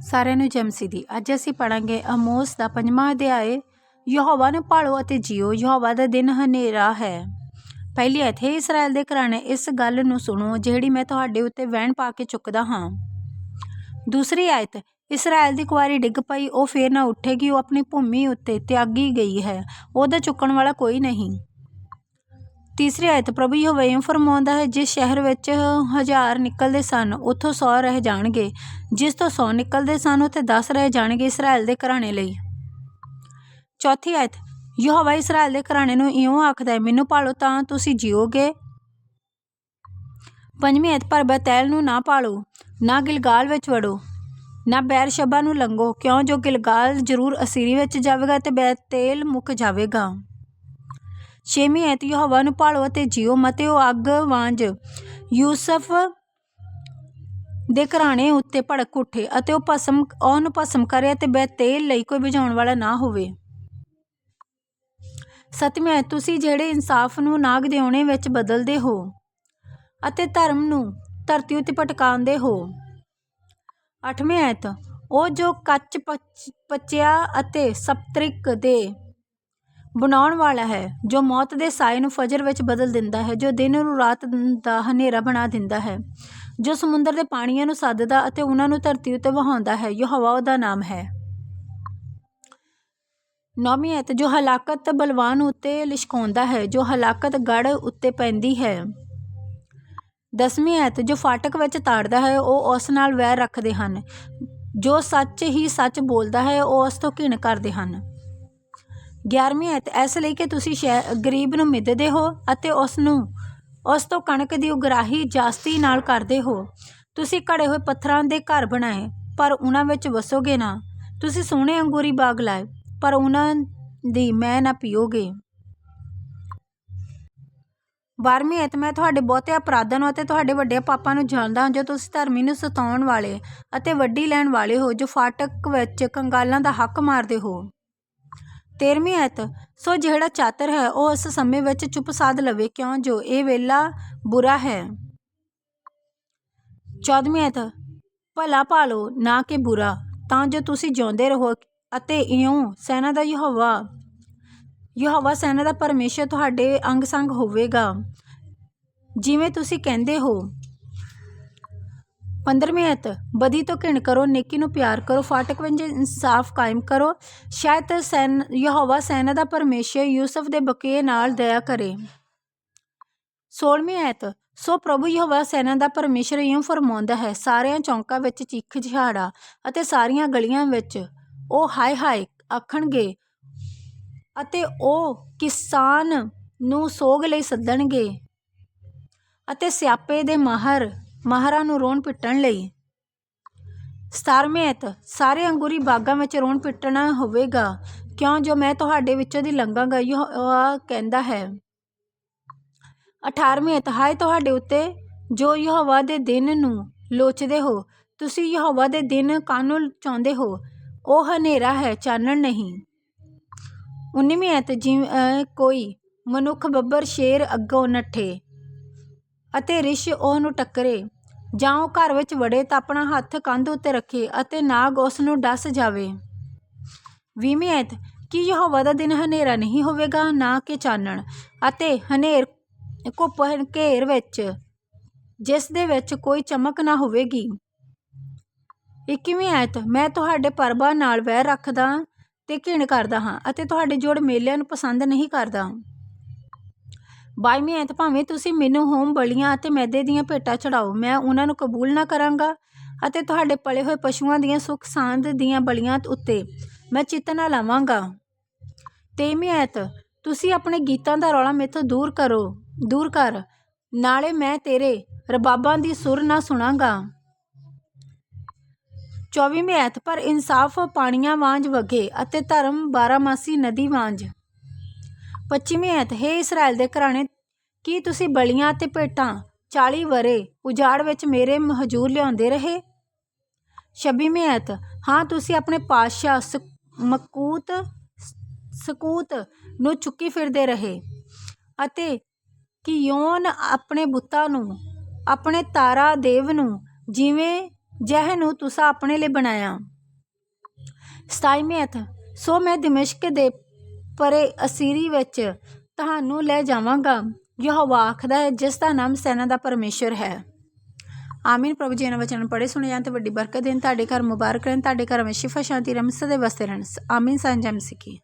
ਸਾਰਿਆਂ ਨੂੰ ਜਮਸੀ ਦੀ ਅੱਜ ਅਸੀਂ ਪੜਾਂਗੇ ਅਮੋਸ ਦਾ ਪੰਜਵਾਂ ਅਧਿਆਏ ਯਹੋਵਾ ਨੂੰ ਭਾਲੋ ਅਤੇ ਜੀਓ। ਯਹੋਵਾ ਦਾ ਦਿਨ ਹਨੇਰਾ ਹੈ। ਪਹਿਲੀ ਐਤ ਹੈ ਇਸਰਾਇਲ ਦੇ ਘਰਾਣੇ, ਇਸ ਗੱਲ ਨੂੰ ਸੁਣੋ ਜਿਹੜੀ ਮੈਂ ਤੁਹਾਡੇ ਉੱਤੇ ਵਹਿਣ ਪਾ ਕੇ ਚੁੱਕਦਾ ਹਾਂ। ਦੂਸਰੀ ਆਇਤ, ਇਸਰਾਇਲ ਦੀ ਕੁਆਰੀ ਡਿੱਗ ਪਈ, ਉਹ ਫੇਰ ਨਾ ਉੱਠੇਗੀ, ਉਹ ਆਪਣੀ ਭੂਮੀ ਉੱਤੇ ਤਿਆਗੀ ਗਈ ਹੈ। ਉਹਦਾ ਚੁੱਕਣ ਵਾਲਾ ਕੋਈ ਨਹੀਂ। ਤੀਸਰੀ ਆਇਤ ਪ੍ਰਭੂ ਯਹੋਵਾ ਇਉਂ ਫਰਮਾਉਂਦਾ ਹੈ, ਜਿਸ ਸ਼ਹਿਰ ਵਿੱਚ ਹਜ਼ਾਰ ਨਿਕਲਦੇ ਸਨ, ਉੱਥੋਂ ਸੌ ਰਹਿ ਜਾਣਗੇ। ਜਿਸ ਤੋਂ ਸੌ ਨਿਕਲਦੇ ਸਨ, ਉੱਥੇ 10 ਰਹਿ ਜਾਣਗੇ ਇਸਰਾਇਲ ਦੇ ਘਰਾਣੇ ਲਈ। ਚੌਥੀ ਆਇਤ, ਯਹੋਵਾ ਇਸਰਾਇਲ ਦੇ ਘਰਾਣੇ ਨੂੰ ਇਉਂ ਆਖਦਾ ਹੈ, ਮੈਨੂੰ ਪਾਲੋ ਤਾਂ ਤੁਸੀਂ ਜੀਓਗੇ? ਪੰਜਵੀਂ ਆਇਤ, ਪਰ ਬਤੈਲ ਨੂੰ ਨਾ ਭਾਲੋ, ਨਾ ਗਿਲਗਾਲ ਵਿੱਚ ਵੜੋ, ਨਾ ਬੈਰ ਸ਼ਬਾ ਨੂੰ ਲੰਘੋ, ਕਿਉਂ ਜੋ ਗਿਲਗਾਲ ਜ਼ਰੂਰ ਅਸੀਰੀ ਵਿੱਚ ਜਾਵੇਗਾ ਤੇ ਬੈਤੇਲ ਮੁੱਕ ਜਾਵੇਗਾ? ਛੇਵੀਂ ਐਤ ਯਹੋਵਾ ਨੂੰ ਭਾਲੋ ਅਤੇ ਜੀਓ ਮਤੇ ਉਹ ਅੱਗ ਵਾਂਝ। ਯੂਸਫ ਦੇ ਘਰਾਣੇ ਉੱਤੇ ਭੜਕ ਉੱਠੇ ਅਤੇ ਉਹ ਭਸਮ ਉਹਨੂੰ ਭਸਮ ਕਰੇ ਅਤੇ ਬੈਤੇਲ ਲਈ ਕੋਈ ਬੁਝਾਉਣ ਵਾਲਾ ਨਾ ਹੋਵੇ। ਸਤਵੀਂ ਐਤ ਤੁਸੀਂ ਜਿਹੜੇ ਇਨਸਾਫ ਨੂੰ ਨਾਗ ਦਿਉਣੇ ਵਿੱਚ ਬਦਲਦੇ ਹੋ ਅਤੇ ਧਰਮ ਨੂੰ ਧਰਤੀ ਉੱਤੇ ਪਟਕਾਉਂਦੇ ਹੋ। ਅੱਠਵੇਂ ਐਤ ਉਹ ਜੋ ਕੱਚ ਪਚ- ਪਚਿਆ ਅਤੇ ਸਪਤ੍ਰਿਕ ਦੇ ਬਣਾਉਣ ਵਾਲਾ ਹੈ, ਜੋ ਮੌਤ ਦੇ ਸਾਏ ਨੂੰ ਫਜਰ ਵਿੱਚ ਬਦਲ ਦਿੰਦਾ ਹੈ, ਜੋ ਦਿਨ ਨੂੰ ਰਾਤ ਦਾ ਹਨੇਰਾ ਬਣਾ ਦਿੰਦਾ ਹੈ, ਜੋ ਸਮੁੰਦਰ ਦੇ ਪਾਣੀਆਂ ਨੂੰ ਸੱਦਦਾ ਅਤੇ ਉਹਨਾਂ ਨੂੰ ਧਰਤੀ ਉੱਤੇ ਵਹਾਉਂਦਾ ਹੈ ਯਹੋਵਾ ਉਹਦਾ ਨਾਮ ਹੈ। ਨੌਵੀਂ ਐਤ ਜੋ ਹਲਾਕਤ ਬਲਵਾਨ ਉੱਤੇ ਲਿਸ਼ਕਾਉਂਦਾ ਹੈ, ਜੋ ਹਲਾਕਤ ਗੜ ਉੱਤੇ ਪੈਂਦੀ ਹੈ। ਦਸਵੀਂ ਐਤ ਜੋ ਫਾਟਕ ਵਿੱਚ ਤਾੜਦਾ ਹੈ, ਉਹ ਉਸ ਨਾਲ ਵੈਰ ਰੱਖਦੇ ਹਨ, ਜੋ ਸੱਚ ਹੀ ਸੱਚ ਬੋਲਦਾ ਹੈ, ਉਹ ਉਸ ਤੋਂ ਘਿਣ ਕਰਦੇ ਹਨ। 11ਵੀਂ ਐਤ ਇਸ ਲਈ ਕਿ ਤੁਸੀਂ ਸ਼ੈ- ਗਰੀਬ ਨੂੰ ਮਿੱਧਦੇ ਹੋ ਅਤੇ ਉਸ ਨੂੰ ਉਸ ਤੋਂ ਕਣਕ ਦੀ ਉਗਰਾਹੀ ਜਾਸਤੀ ਨਾਲ ਕਰਦੇ ਹੋ। ਤੁਸੀਂ ਘੜੇ ਹੋਏ ਪੱਥਰਾਂ ਦੇ ਘਰ ਬਣਾਏ, ਪਰ ਉਹਨਾਂ ਵਿੱਚ ਵਸੋਗੇ ਨਾ। ਤੁਸੀਂ ਸੋਹਣੇ ਅੰਗੂਰੀ ਬਾਗ ਲਾਏ, ਪਰ ਉਹਨਾਂ ਦੀ ਮੈਂ ਨਾ ਪੀਓਗੇ। ਬਾਰਵੀਂ ਐਤ ਮੈਂ ਤੁਹਾਡੇ ਬਹੁਤੇ ਅਪਰਾਧਾਂ ਨੂੰ ਅਤੇ ਤੁਹਾਡੇ ਵੱਡੇ ਪਾਪਾਂ ਨੂੰ ਜਾਣਦਾ ਹਾਂ, ਜੋ ਤੁਸੀਂ ਧਰਮੀ ਨੂੰ ਸਤਾਉਣ ਵਾਲੇ ਅਤੇ ਵੱਡੀ ਲੈਣ ਵਾਲੇ ਹੋ, ਜੋ ਫਾਟਕ ਵਿੱਚ ਕੰਗਾਲਾਂ ਦਾ ਹੱਕ ਮਾਰਦੇ ਹੋ। ਤੇਰਵੀਂ ਐਤ। ਸੋ ਜਿਹੜਾ ਚਾਤਰ ਹੈ, ਉਹ ਇਸ ਸਮੇਂ ਵਿੱਚ ਚੁੱਪ ਸਾਧ ਲਵੇ, ਕਿਉਂ? ਜੋ ਇਹ ਵੇਲਾ ਬੁਰਾ ਹੈ। ਚੌਦਵੀਂ ਐਤ। ਭਲਾ ਭਾਲੋ, ਨਾ ਕਿ ਬੁਰਾ। ਤਾਂ ਜੋ ਤੁਸੀਂ ਜਿਉਂਦੇ ਰਹੋ ਅਤੇ ਇਉਂ ਸੈਨਾ ਦਾ ਯਹੋਵਾ ਯਹੋਵਾ ਸੈਨਾ ਦਾ ਪਰਮੇਸ਼ਰ ਤੁਹਾਡੇ ਅੰਗ ਸੰਗ ਹੋਵੇਗਾ। ਜਿਵੇਂ ਤੁਸੀਂ ਕਹਿੰਦੇ ਹੋ 15ਵੀਂ ਐਤ ਬਦੀ ਤੋਂ ਘਿਣ ਕਰੋ, ਨੇਕੀ ਨੂੰ ਪਿਆਰ ਕਰੋ, ਫਾਟਕ ਵਿੱਚ ਇਨਸਾਫ ਕਾਇਮ ਕਰੋ। ਸ਼ਾਇਦ ਸੈਨ, ਯਹੋਵਾ ਸੈਨਾ ਦਾ ਪਰਮੇਸ਼ਰ ਯੂਸਫ ਦੇ ਬਕੀਏ ਨਾਲ ਦਇਆ ਕਰੇ। 16ਵੀਂ ਐਤ ਸੋ ਪ੍ਰਭੂ ਯਹੋਵਾ ਸੈਨਾ ਦਾ ਪਰਮੇਸ਼ਰ ਇਉਂ ਫਰਮਾਉਂਦਾ ਹੈ, ਸਾਰਿਆਂ ਚੌਂਕਾਂ ਵਿੱਚ ਚੀਖ ਜਿਹਾੜਾ ਅਤੇ ਸਾਰੀਆਂ ਗਲੀਆਂ ਵਿੱਚ ਉਹ ਹਾਏ ਹਾਏ ਆਖਣਗੇ ਅਤੇ ਉਹ ਕਿਸਾਨ ਨੂੰ ਸੋਗ ਲਈ ਸੱਦਣਗੇ ਅਤੇ ਸਿਆਪੇ ਦੇ ਮਾਹਰ ਮਾਹਰਾਂ ਨੂੰ ਰੋਣ ਪਿੱਟਣ ਲਈ। ਸਤਾਰਵੇਂ ਐਤ ਸਾਰੇ ਅੰਗੂਰੀ ਬਾਗਾਂ ਵਿੱਚ ਰੋਣ ਪਿੱਟਣਾ ਹੋਵੇਗਾ। ਕਿਉਂ? ਜੋ ਮੈਂ ਤੁਹਾਡੇ ਵਿੱਚੋਂ ਦੀ ਲੰਘਾਂਗਾ ਯਹੋਵਾ ਕਹਿੰਦਾ ਹੈ। 18ਵੀਂ ਐਤ ਹਾਏ ਤੁਹਾਡੇ ਉੱਤੇ ਜੋ ਯਹੋਵਾ ਦੇ ਦਿਨ ਨੂੰ ਲੋਚਦੇ ਹੋ, ਤੁਸੀਂ ਯਹੋਵਾ ਦੇ ਦਿਨ ਕਾਨੂੰ ਚਾਹੁੰਦੇ ਹੋ? ਉਹ ਹਨੇਰਾ ਹੈ, ਚਾਨਣ ਨਹੀਂ। 19ਵੀਂ ਐਤ ਜਿਵੇਂ ਕੋਈ ਮਨੁੱਖ ਬੱਬਰ ਸ਼ੇਰ ਅੱਗੋਂ ਨੱਠੇ। ਅਤੇ ਰਿਸ਼ ਉਹ ਨੂੰ ਟੱਕਰੇ, ਜਾਂ ਉਹ ਘਰ ਵਿੱਚ ਵੜੇ ਤਾਂ ਆਪਣਾ ਹੱਥ ਕੰਧ ਉੱਤੇ ਰੱਖੇ ਅਤੇ ਨਾਗ ਉਸ ਨੂੰ ਡਸ ਜਾਵੇ। ਵੀਹਵੀਂ ਐਤ, ਕੀ ਯਹੋਵਾ ਦਾ ਦਿਨ ਹਨੇਰਾ ਨਹੀਂ ਹੋਵੇਗਾ, ਨਾ ਕਿ ਚਾਨਣ? ਅਤੇ ਹਨੇਰ ਘੁੱਪ ਘੇਰ ਵਿੱਚ, ਜਿਸ ਦੇ ਵਿੱਚ ਕੋਈ ਚਮਕ ਨਾ ਹੋਵੇਗੀ। ਇੱਕੀਵੀਂ ਐਤ, ਮੈਂ ਤੁਹਾਡੇ ਪਰਬਾਂ ਨਾਲ ਵੈਰ ਰੱਖਦਾ ਤੇ ਘਿਣ ਕਰਦਾ ਹਾਂ ਅਤੇ ਤੁਹਾਡੇ ਜੋੜ ਮੇਲਿਆਂ ਨੂੰ ਪਸੰਦ ਨਹੀਂ ਕਰਦਾ। ਬਾਈਵੀਂ ਐਤ ਭਾਵੇਂ ਤੁਸੀਂ ਮੈਨੂੰ ਹੋਮ ਬਲੀਆਂ ਅਤੇ ਮੈਦੇ ਦੀਆਂ ਭੇਟਾਂ ਚੜਾਓ, ਮੈਂ ਉਹਨਾਂ ਨੂੰ ਕਬੂਲ ਨਾ ਕਰਾਂਗਾ ਅਤੇ ਤੁਹਾਡੇ ਪਲੇ ਹੋਏ ਪਸ਼ੂਆਂ ਦੀਆਂ ਸੁੱਖ ਸਾਂਦ ਦੀਆਂ ਬਲੀਆਂ ਉੱਤੇ ਮੈਂ ਚਿੱਤ ਨਾ ਲਾਵਾਂਗਾ। ਤੇਵੀਂ ਐਤ ਤੁਸੀਂ ਆਪਣੇ ਗੀਤਾਂ ਦਾ ਰੌਲਾ ਮੇਥੋਂ ਦੂਰ ਕਰੋ, ਦੂਰ ਕਰ, ਨਾਲੇ ਮੈਂ ਤੇਰੇ ਰਬਾਬਾਂ ਦੀ ਸੁਰ ਨਾ ਸੁਣਾਂਗਾ। ਚੌਵੀਵੀਂ ਐਤ ਪਰ ਇਨਸਾਫ ਪਾਣੀਆਂ ਵਾਂਝ ਵਗੇ ਅਤੇ ਧਰਮ ਬਾਰਾਮਾਸੀ ਨਦੀ ਵਾਂਝ। ਪੱਚੀਵੀਂ ਐਤ, ਹੈ ਇਸਰਾਇਲ ਦੇ ਘਰਾਣੇ, ਕੀ ਤੁਸੀਂ ਬਲੀਆਂ ਅਤੇ ਭੇਟਾਂ 40 ਵਰੇ ਉਜਾੜ ਵਿੱਚ ਮੇਰੇ ਹਜੂਰ ਲਿਆਉਂਦੇ ਰਹੇ? ਛੱਬੀਵੀਂ ਐਤ, ਹਾਂ, ਤੁਸੀਂ ਆਪਣੇ ਪਾਤਸ਼ਾਹ ਸ- ਮਕੂਤ ਸਕੂਤ ਨੂੰ ਚੁੱਕੀ ਫਿਰਦੇ ਰਹੇ ਅਤੇ ਕਿ ਯੋਨ ਆਪਣੇ ਬੁੱਤਾਂ ਨੂੰ, ਆਪਣੇ ਤਾਰਾ ਦੇਵ ਨੂੰ ਜਿਵੇਂ ਜਹ ਨੂੰ ਤੁਸੀਂ ਆਪਣੇ ਲਈ ਬਣਾਇਆ। ਸਤਾਈਵੇਂ ਅਥ ਸੋ ਮੈਂ ਦਿਮਸ਼ਕ ਦੇ ਪਰੇ ਅਸੀਰੀ ਵਿੱਚ ਤੁਹਾਨੂੰ ਲੈ ਜਾਵਾਂਗਾ। ਯਹੋਵਾ ਆਖਦਾ ਹੈ, ਜਿਸ ਦਾ ਨਾਮ ਸੈਨਾ ਦਾ ਪਰਮੇਸ਼ਰ ਹੈ। ਆਮੀਨ, ਪ੍ਰਭੂ ਜੀ, ਇਹਨਾਂ ਵਚਨਾਂ ਨੂੰ ਪੜ੍ਹੇ, ਸੁਣੇ ਜਾਣ ਤੇ ਵੱਡੀ ਬਰਕਤ ਦੇਣ, ਤੁਹਾਡੇ ਘਰ ਮੁਬਾਰਕ ਰਹਿਣ, ਤੁਹਾਡੇ ਘਰ ਵਿੱਚ ਸ਼ਿਫਾ ਸ਼ਾਂਤੀ ਰਮਸ ਦੇ ਵਸਦੇ ਰਹਿਣ। ਆਮੀਨ ਸੰਜਮ ਸਿੱਖੀ